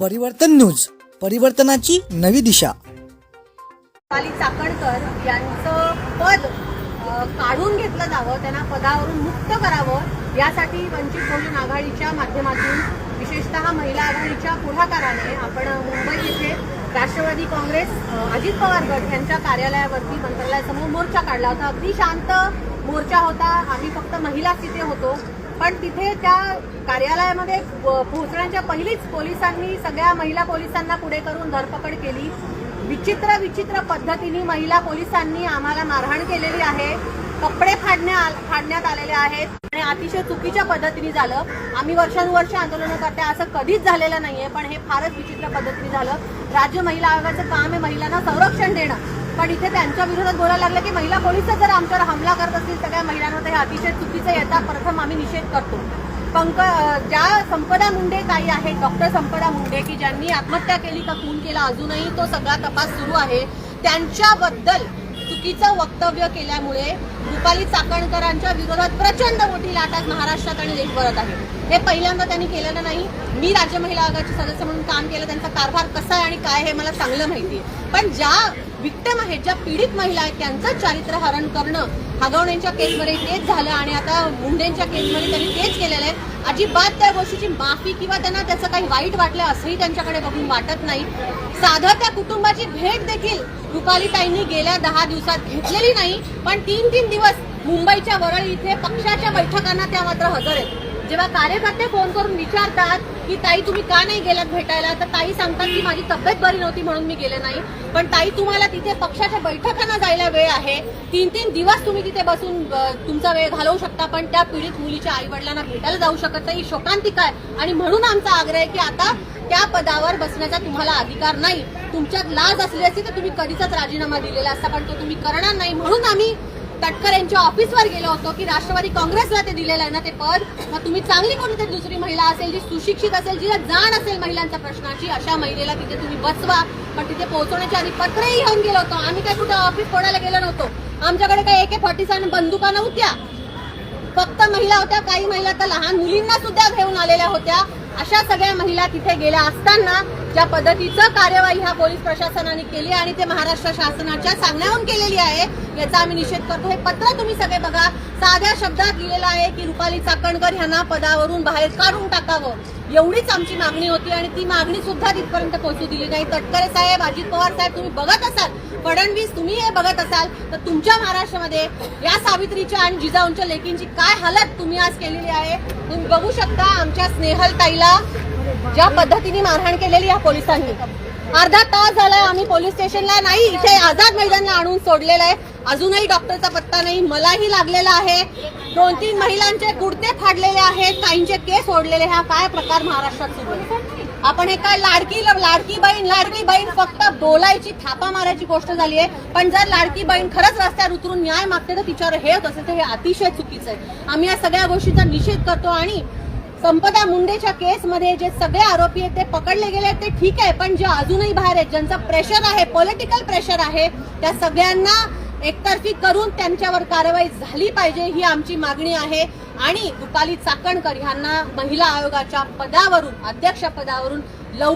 परिवर्तन न्यूज परिवर्तनाची नवी दिशा. रुपाली चाकणकर यांचं पद काढून घेतलं जावं त्यांना पदावरून मुक्त करावं यासाठी वंचित बहुजन आघाडीच्या माध्यमातून विशेषतः महिला आघाडीच्या पुढाकाराने आपण मुंबई येथे राष्ट्रवादी काँग्रेस अजित पवार गट यांच्या कार्यालयावरती मंत्रालयासमोर मोर्चा काढला होता. अगदी शांत मोर्चा होता. आम्ही फक्त महिलाच तिथे होतो. पण तिथे त्या कार्यालयामध्ये पोहोचण्याच्या पहिलीच पोलिसांनी सगळ्या महिला पोलिसांना पुढे करून धरपकड केली. विचित्र विचित्र पद्धतीने महिला पोलिसांनी आम्हाला मारहाण केलेली आहे. कपडे फाडण्या फाडण्यात आलेले आहेत. आणि अतिशय चुकीच्या पद्धतीने झालं. आम्ही वर्षानुवर्ष आंदोलनं करते असं कधीच झालेलं नाहीये पण हे फारच विचित्र पद्धतीने झालं. राज्य महिला आयोगाचं काम आहे महिलांना संरक्षण देणं. पण इथे त्यांच्या विरोधात बोलायला लागलं की महिला पोलिसच जर आमच्यावर हमला करत असतील सगळ्या महिलांवर तर हे अतिशय चुकीचं आहे. याचा प्रथम आम्ही निषेध करतो. पंक ज्या संपदा मुंडे काही आहेत डॉक्टर संपदा मुंडे की ज्यांनी आत्महत्या केली का खून केला अजूनही तो सगळा तपास सुरू आहे त्यांच्याबद्दल चुकीचं वक्तव्य केल्यामुळे रुपाली चाकणकरांच्या विरोधात प्रचंड मोठी लाट आज महाराष्ट्रात आणि देशभरात आहे. हे पहिल्यांदा त्यांनी केलेलं नाही. मी राज्य महिला आयोगाचे सदस्य म्हणून काम केलं. त्यांचा कारभार कसा आहे आणि काय हे मला चांगलं माहिती आहे. पण ज्या विक्टम आहेत ज्या पीडित महिला आहेत त्यांचं चारित्र्य हरण करणं. हगवण्यांच्या केसमध्ये तेच झालं आणि आता मुंडेंच्या केसमध्ये त्यांनी तेच केलेलं आहे. अजिबात त्या गोष्टीची माफी किंवा त्यांना त्याचं काही वाईट वाटलं असंही त्यांच्याकडे बघून वाटत नाही. साधं त्या कुटुंबाची भेट देखील रुपालीताईंनी गेल्या दहा दिवसात घेतलेली नाही पण तीन तीन दिवस मुंबईच्या वरळी इथे पक्षाच्या बैठकांना त्या मात्र हजर आहेत. जेव्हा कार्यकर्ते फोन करून विचारतात की ताई तुम्ही का नाही गेलात भेटायला? तर ताई सांगतात की माझी तब्येत बरी नव्हती म्हणून मी गेले नाही. पण ताई तुम्हाला तिथे पक्षाच्या बैठकांना जायला वेळ आहे. तीन तीन दिवस तुम्ही तिथे बसून तुमचा वेळ घालवू शकता पण त्या पीडित मुलीच्या आई वडिलांना भेटायला जाऊ शकत नाही. शोकांतिक शोकांतिका आहे आणि म्हणून आमचा आग्रह आहे की आता त्या पदावर बसण्याचा तुम्हाला अधिकार नाही. तुमच्यात लाज असली असती तर तुम्ही कधीच राजीनामा दिलेला असता पण तो तुम्ही करणार नाही. म्हणून आम्ही तटकर यांच्या ऑफिसवर गेलो होतो की राष्ट्रवादी काँग्रेसला ते दिलेलं आहे ना ते पद. मग तुम्ही चांगली कोणीतरी दुसरी महिला असेल जी सुशिक्षित असेल जिला जाण असेल महिलांच्या प्रश्नाची अशा महिलेला तिथे तुम्ही बसवा. पण तिथे पोहोचवण्याच्या आधी पत्रही घेऊन गेलो होतो. आम्ही काय कुठं ऑफिस फोडायला गेलो नव्हतो. आमच्याकडे काय एके फॉर्टी सेवन बंदुका नव्हत्या. फक्त महिला होत्या काही महिला तर लहान मुलींना सुद्धा घेऊन आलेल्या होत्या. अशा सगळ्या महिला तिथे गेल्या असताना ज्या पद्धतीचं कार्यवाही ह्या पोलीस प्रशासनाने केली आणि ते महाराष्ट्र शासनाच्या सांगण्याहून केलेली आहे याचा आम्ही निषेध करतो. हे पत्र तुम्ही सगळे बघा. साध्या शब्दात लिहिलेलं आहे की रुपाली चाकणकर यांना पदावरून बाहेर काढून टाकावं. एवढीच आमची मागणी होती आणि ती मागणी सुद्धा तिथपर्यंत पोहोचू दिली नाही. तटकरे साहेब अजित पवार साहेब तुम्ही बघत असाल फडणवीस तुम्ही हे बघत असाल तर तुमच्या महाराष्ट्रामध्ये या सावित्रीच्या आणि जिजाऊंच्या लेकींची काय हालत तुम्ही आज केलेली आहे? तुम्ही बघू शकता आमच्या स्नेहल ताईला ज्या पद्धतीने मारहाण केलेली या पोलिसांनी. अर्धा तास झालाय आम्ही पोलीस स्टेशनला नाही इथे आझाद मैदानला आणून सोडलेलं आहे. अजूनही डॉक्टरचा पत्ता नाही मलाही लागलेला आहे. दोन तीन महिलांचे गुडते फाडलेले आहेत काहींचे केस ओढलेले हा काय प्रकार महाराष्ट्रात सुरू आहे? आपण हे काय लाडकी लाडकी बहीण लाडकी बहीण फक्त बोलायची थापा मारायची गोष्ट झाली आहे पण जर लाडकी बहीण खरंच रस्त्यावर उतरून न्याय मागते तर तिच्यावर हे होत असेल तर हे अतिशय चुकीचं आहे. आम्ही या सगळ्या गोष्टीचा निषेध करतो आणि संपदा मुंडेच्या केसमध्ये जे सगळे आरोपी आहेत ते पकडले गेले आहेत ते ठीक आहे पण जे अजूनही बाहेर आहेत ज्यांचं प्रेशर आहे पॉलिटिकल प्रेशर आहे त्या सगळ्यांना एकतर्फी करून त्यांच्यावर कारवाई झाली पाहिजे ही आमची मागणी आहे. आणि रुपाली चाकणकर यांना महिला आयोगाच्या पदावरून अध्यक्ष पदावरून लवकर